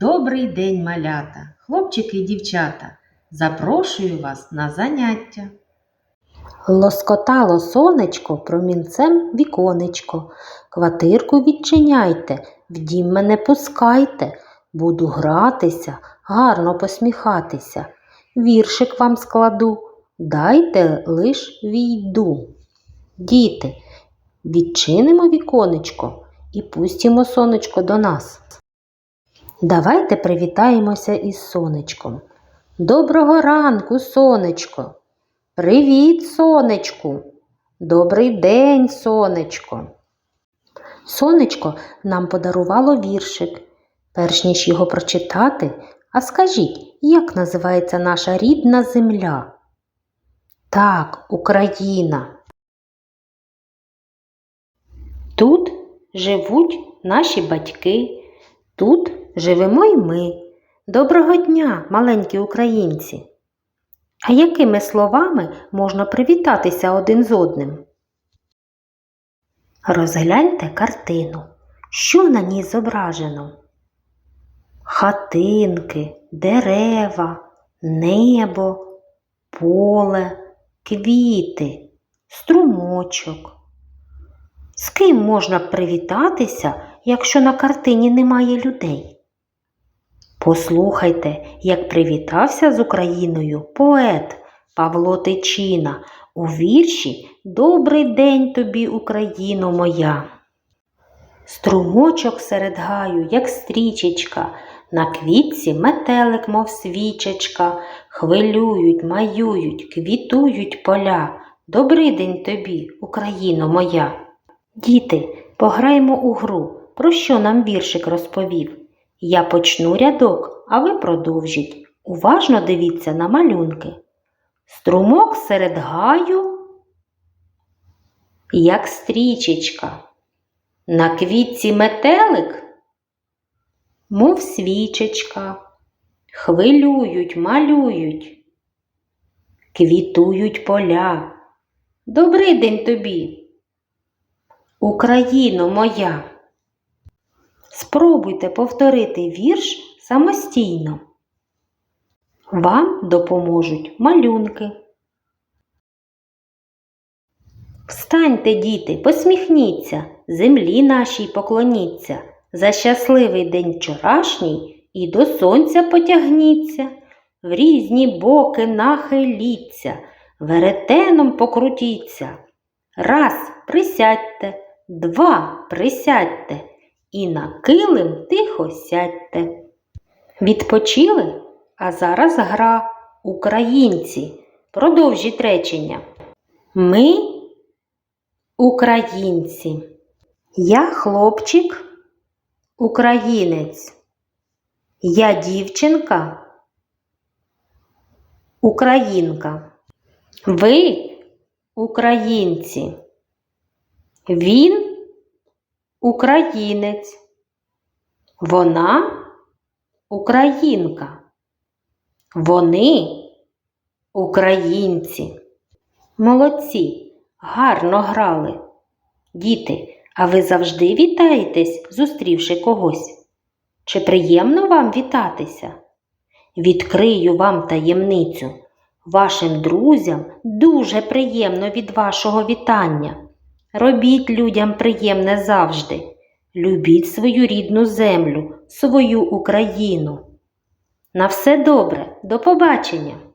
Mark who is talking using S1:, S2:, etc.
S1: Добрий день, малята, хлопчики і дівчата. Запрошую вас на заняття.
S2: Лоскотало сонечко промінцем віконечко. Квартирку відчиняйте, в дім мене пускайте. Буду гратися, гарно посміхатися. Віршик вам складу, дайте лиш війду. Діти, відчинимо віконечко і пустімо сонечко до нас. Давайте привітаємося із сонечком. Доброго ранку, сонечко! Привіт, сонечку! Добрий день, сонечко! Сонечко нам подарувало віршик. Перш ніж його прочитати, а скажіть, як називається наша рідна земля? Так, Україна. Тут живуть наші батьки, тут живемо й ми. Доброго дня, маленькі українці! А якими словами можна привітатися один з одним? Розгляньте картину. Що на ній зображено? Хатинки, дерева, небо, поле, квіти, струмочок. З ким можна привітатися, якщо на картині немає людей? Послухайте, як привітався з Україною поет Павло Тичина у вірші Добрий день тобі, Україно моя. Струмочок серед гаю, як стрічечка, на квітці метелик, мов свічечка, хвилюють, маюють, квітують поля. Добрий день тобі, Україно моя. Діти, пограємо у гру, про що нам віршик розповів. Я почну рядок, а ви продовжіть. Уважно дивіться на малюнки. Струмок серед гаю, як стрічечка. На квітці метелик, мов свічечка. Хвилюють, малюють, квітують поля. Добрий день тобі, Україно моя. Спробуйте повторити вірш самостійно. Вам допоможуть малюнки. Встаньте, діти, посміхніться, землі нашій поклоніться. За щасливий день вчорашній і до сонця потягніться, в різні боки нахиліться, веретеном покрутіться. Раз присядьте, два присядьте і на килим тихо сядьте. Відпочили? А зараз гра українці. Продовжіть речення. Ми українці. Я хлопчик, українець. Я дівчинка, українка. Ви українці. Він українець. Вона українка. Вони українці. Молодці, гарно грали. Діти, а ви завжди вітаєтесь, зустрівши когось? Чи приємно вам вітатися? Відкрию вам таємницю. Вашим друзям дуже приємно від вашого вітання. Робіть людям приємне завжди. Любіть свою рідну землю, свою Україну. На все добре, до побачення!